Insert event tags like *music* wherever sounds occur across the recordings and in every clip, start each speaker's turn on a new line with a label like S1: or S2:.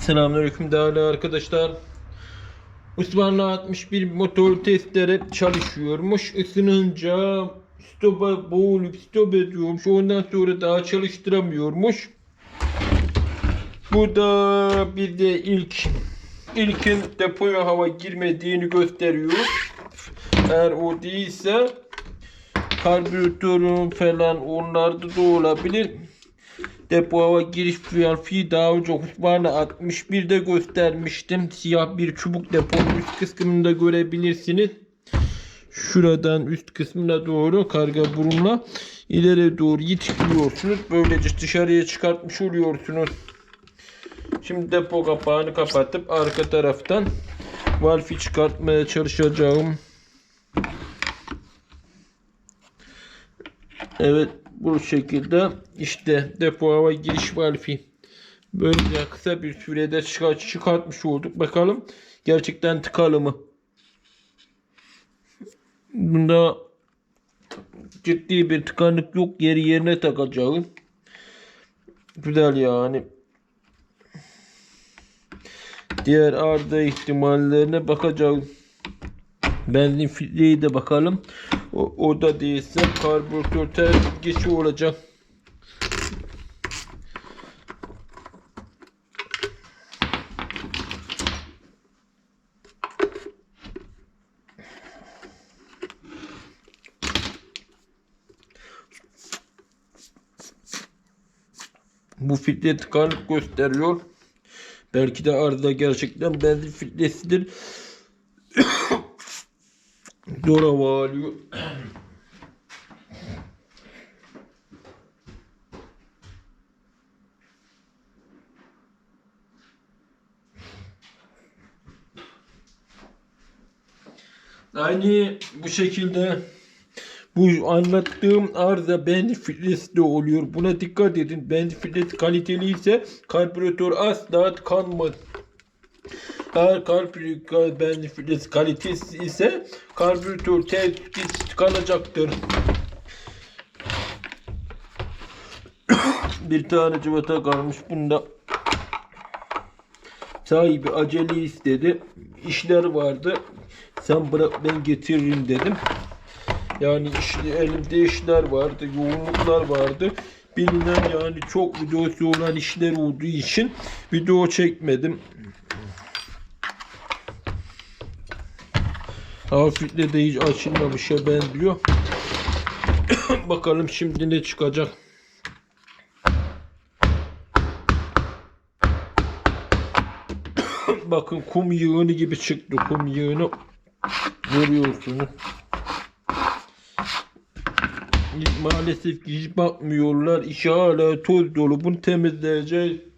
S1: Selamünaleyküm değerli arkadaşlar. Osmanlı 61 motor testleri çalışıyormuş. Isınınca stopa boğulup stop ediyormuş. Ondan sonra daha çalıştıramıyormuş. Bu da bir de ilk ilkin depoya hava girmediğini gösteriyor. Eğer o değilse karbüratörün falan onlarda da olabilir. Depo hava giriş fi daha önce Husqvarna 61'de göstermiştim. Siyah bir çubuk deponun üst kısmında görebilirsiniz. Şuradan üst kısmına doğru karga burunla ileri doğru yitiriyorsunuz. Böylece dışarıya çıkartmış oluyorsunuz. Şimdi depo kapağını kapatıp arka taraftan valfi çıkartmaya çalışacağım. Evet bu şekilde işte depo hava giriş valfi böyle kısa bir sürede çıkar- çıkartmış olduk. Bakalım gerçekten tıkalı mı? Bunda ciddi bir tıkanık yok. Yeri yerine takacağım. Güzel yani. Diğer arıza ihtimallerine bakacağım. Benzin filtreyi de bakalım. O, o da değilse karbüratör geçi olacak. Bu filtre tıkanık gösteriyor. Belki de arıza gerçekten benzin filtresidir. *coughs* Dora valıyor. Aynı bu şekilde bu anlattığım arıza benzin filtresi oluyor. Buna dikkat edin. Benzin filtresi kaliteli ise karbüratör asla tıkanmaz. Eğer karbüratör filtresi kalitesiz ise karbüratör ters tıkanacaktır. *coughs* Bir tane cıvata kalmış bunda. Sahibi acele istedi. İşler vardı. Sen bırak ben getiririm dedim. Yani işte elimde işler vardı, yoğunluklar vardı. Bilinen yani çok videosu olan işler olduğu için video çekmedim. Hafifle de hiç açılmamışa benziyor. *coughs* Bakalım şimdi ne çıkacak. *coughs* Bakın kum yığını gibi çıktı. Kum yığını görüyorsunuz. Maalesef ki hiç bakmıyorlar. İşe hala toz dolu. Bunu temizleyeceğiz.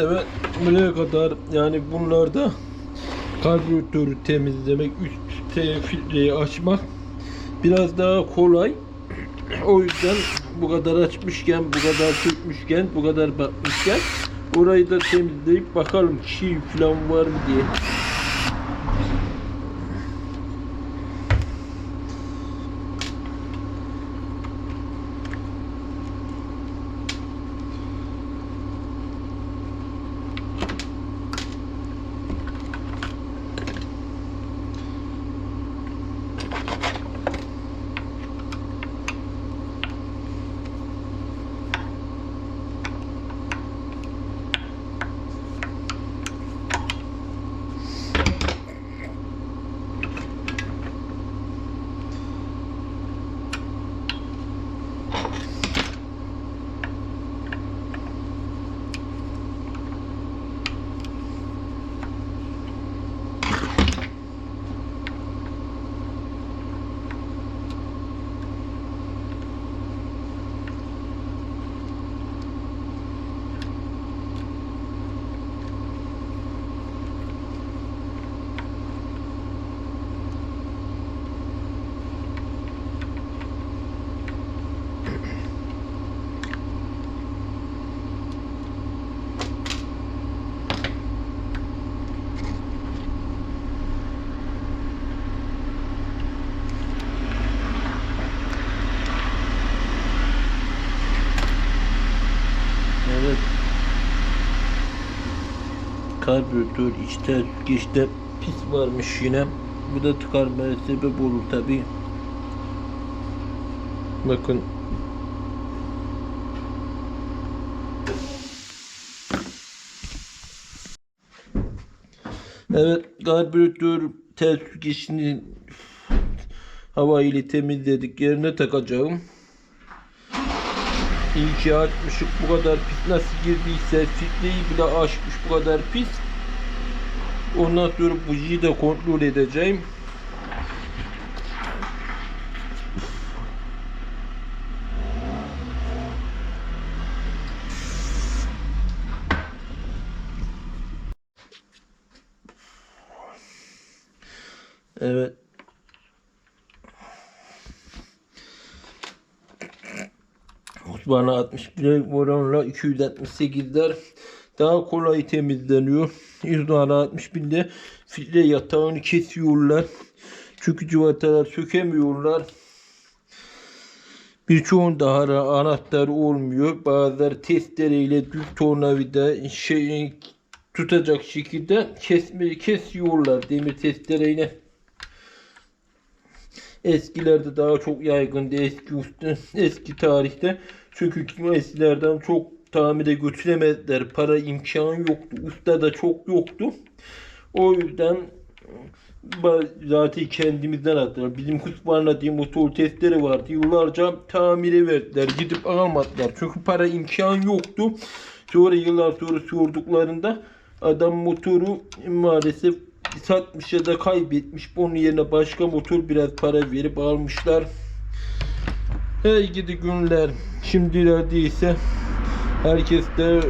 S1: Evet buraya kadar yani bunlarda karbüratörü temizlemek, üst filtreyi açmak biraz daha kolay. O yüzden bu kadar açmışken, bu kadar sökmüşken, bu kadar bakmışken orayı da temizleyip bakalım çiğ falan var mı diye. Karbüratör içte geçte pis varmış yine. Bu da tıkanmaya sebep olur tabi. Bakın Evet, karbüratör ters geçini hava ile temizledik. Yerine takacağım. İyi ki açmışık bu kadar pis nasıl girdiyse filtreyi bile açmış bu kadar pis. Ondan sonra bujiyi de kontrol edeceğim. Evet. Bana 61 oranla 268'ler daha kolay temizleniyor. %61 61'de filtre yatağını kesiyorlar. Çünkü cıvatalar sökemiyorlar. Birçoğunda anahtar olmuyor. Bazıları testereyle düz tornavida şey tutacak şekilde kesme kesiyorlar demir testereyle. Eskilerde daha çok yaygındı eski usta, eski tarihte. Çünkü eskilerden çok tamire götüremediler. Para imkan yoktu. Usta da çok yoktu. O yüzden ba- zaten kendimizden attılar. Bizim Husqvarna diye motor testleri vardı. Yıllarca tamire verdiler. Gidip almadılar. Çünkü para imkan yoktu. Sonra yıllar sonra sorduklarında adam motoru maalesef satmış ya da kaybetmiş. Bunun yerine başka motor biraz para verip almışlar. Hey gidi günler. Şimdilerde ise herkeste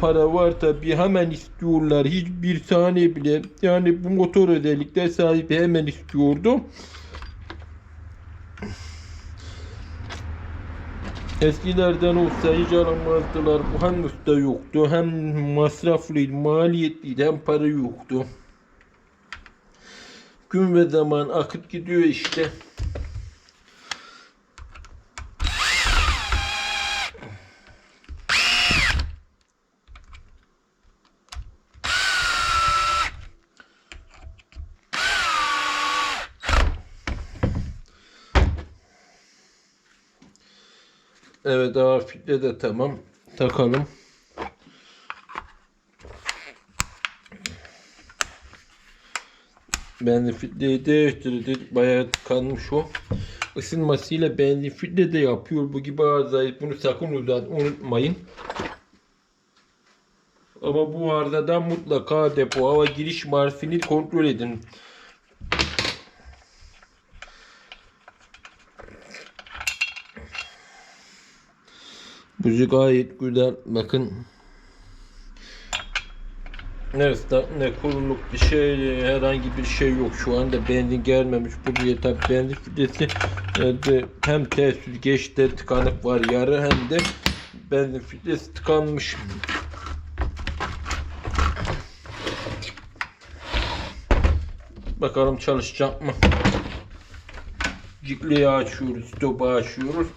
S1: para var tabi hemen istiyorlar. Hiçbir saniye bile yani bu motor özellikle sahibi hemen istiyordu. Eskilerden olsa hiç alamazdılar. Bu hem usta yoktu hem masraflıydı, maliyetliydi hem para yoktu. Gün ve zaman akıp gidiyor işte. Evet daha fitle de tamam. Takalım. Benzin filtreyi değiştirdik. Bayağı tıkanmış o. Isınmasıyla benzin filtre de yapıyor. Bu gibi arızayı bunu sakın unutmayın. Ama bu arada mutlaka depo hava giriş marfini kontrol edin. Buzu gayet güzel. Bakın. Neyse ne kuruluk bir şey herhangi bir şey yok. Şu anda benzin gelmemiş. Buraya tabi benzin filtresi e, hem ters süzgeçte tıkanık var yarı hem de benzin filtresi tıkanmış. Bakalım çalışacak mı? Cikleyi açıyoruz stopu açıyoruz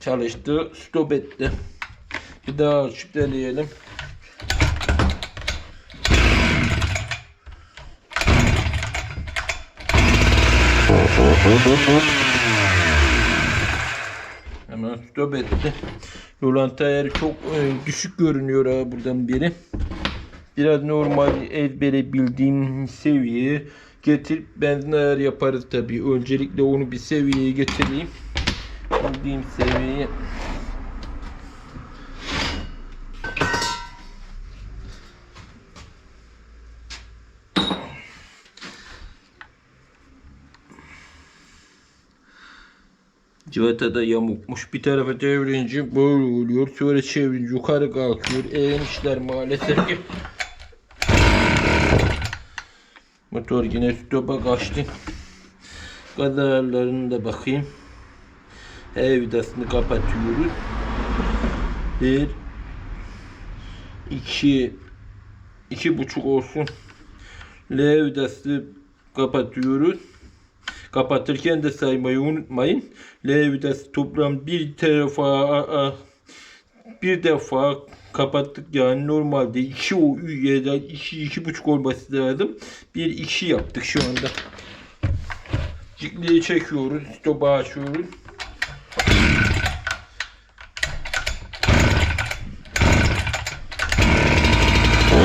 S1: çalıştı. Stop etti. Bir daha açıp deneyelim. Hemen stop etti. Yolanta ayarı çok e, düşük görünüyor ha buradan beri. Biraz normal ezbere bildiğim seviyeye getirip benzin ayar yaparız tabii. Öncelikle onu bir seviyeye getireyim bildiğim seviyeye Civata da yamukmuş. Bir tarafa çevirince böyle oluyor. Sonra çevirince yukarı kalkıyor. Eğmişler maalesef ki. Motor yine stopa kaçtı. Gaz ayarlarına da bakayım. E vidasını kapatıyoruz. Bir iki iki buçuk olsun. L vidası kapatıyoruz. Kapatırken de saymayı unutmayın. L vidası toplam bir tarafa a- a- bir defa kapattık yani normalde iki o ya da iki iki buçuk olması lazım. Bir iki yaptık şu anda. Cikliği çekiyoruz. Stopu açıyoruz.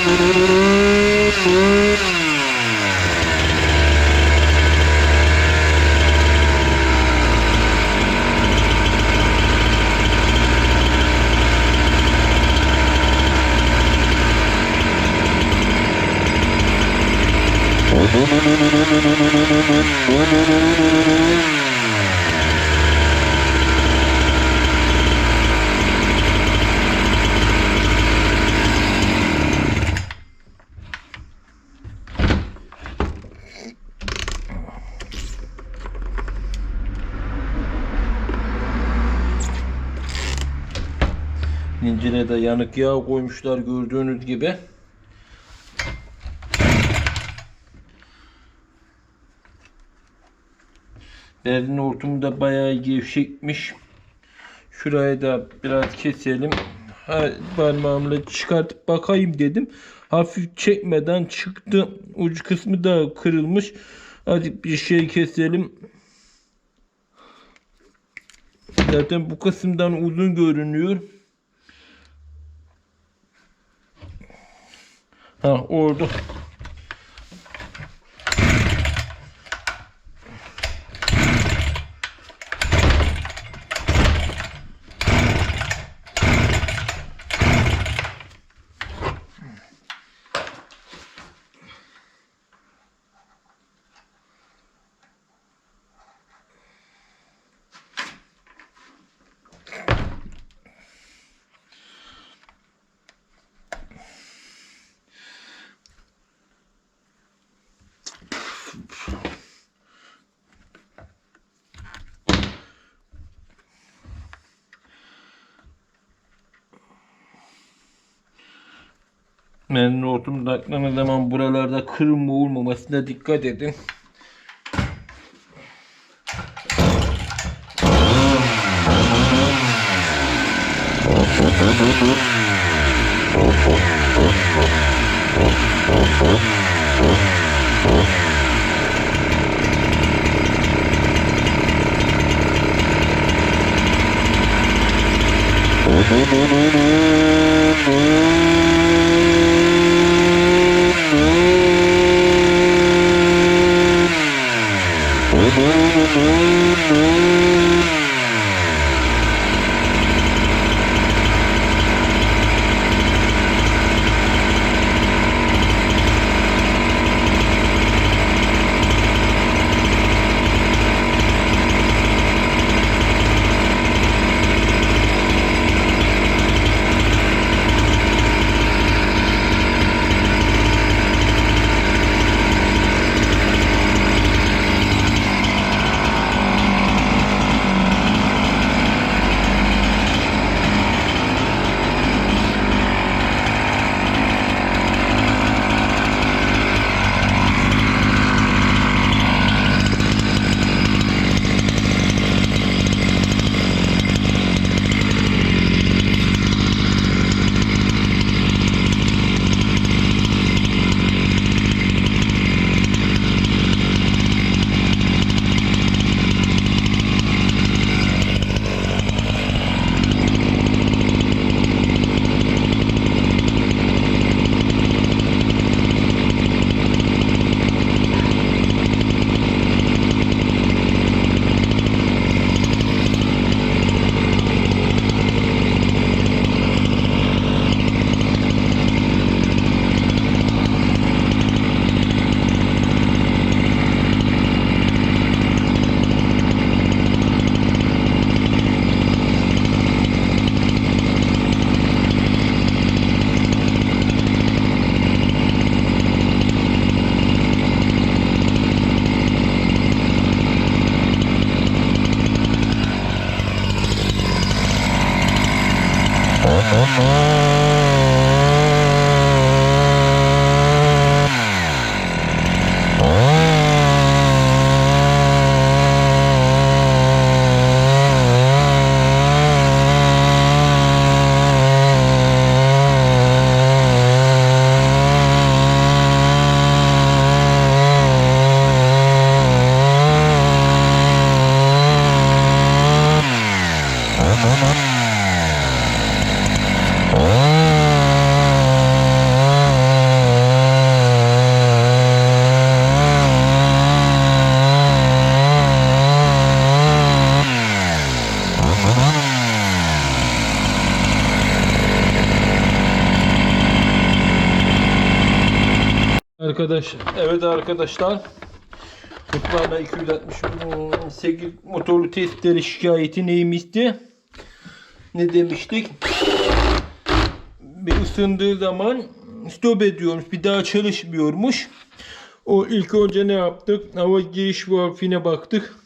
S1: Thank you. İncine de yanık yağ koymuşlar gördüğünüz gibi. Berlin hortumu da bayağı gevşekmiş. Şuraya da biraz keselim. Ha, parmağımla çıkartıp bakayım dedim. Hafif çekmeden çıktı. Ucu kısmı da kırılmış. Hadi bir şey keselim. Zaten bu kısımdan uzun görünüyor. Ha orada. Menrotum taktığınız zaman buralarda kırılma olmamasına dikkat edin. *laughs* Arkadaş, evet arkadaşlar. Kutlarla 268 motorlu testleri şikayeti neymişti? Ne demiştik? Bir ısındığı zaman stop ediyormuş. Bir daha çalışmıyormuş. O ilk önce ne yaptık? Hava giriş valfine baktık.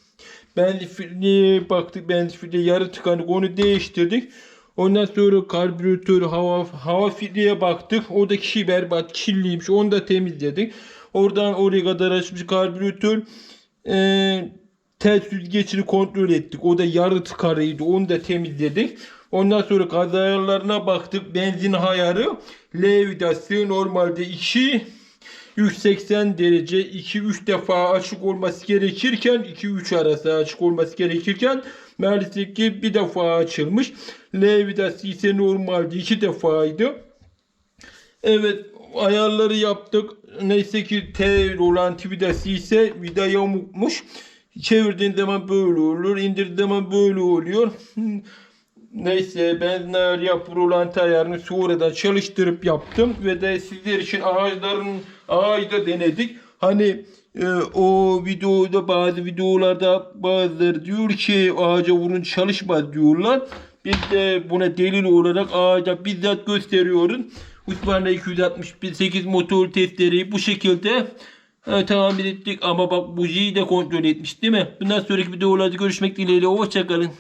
S1: Benzifile baktık. Benzifile yarı tıkanık. Onu değiştirdik. Ondan sonra karbüratör hava hava filtreye baktık. Oradaki şey berbat kirliymiş. Onu da temizledik. Oradan oraya kadar açmış karbüratör. Ee, ters süzgecini kontrol ettik. O da yarı tıkarıydı. Onu da temizledik. Ondan sonra gaz ayarlarına baktık. Benzin ayarı L vidası normalde 2 180 derece 2-3 defa açık olması gerekirken 2-3 arası açık olması gerekirken maalesef ki bir defa açılmış. L vidası ise normalde 2 defaydı. Evet ayarları yaptık. Neyse ki T rolanti vidası ise vida yamukmuş. Çevirdiğin zaman böyle olur. indirdiğin zaman böyle oluyor. Neyse ben yapıp rolanti ayarını sonradan çalıştırıp yaptım. Ve de sizler için ağaçların ağaçta denedik. Hani e, o videoda bazı videolarda bazıları diyor ki ağaca vurun çalışmaz diyorlar. Biz de buna delil olarak ağaca bizzat gösteriyoruz. Husqvarna 268 motor testleri bu şekilde e, tamir ettik. Ama bak bujiyi de kontrol etmiş değil mi? Bundan sonraki videolarda görüşmek dileğiyle. Hoşçakalın.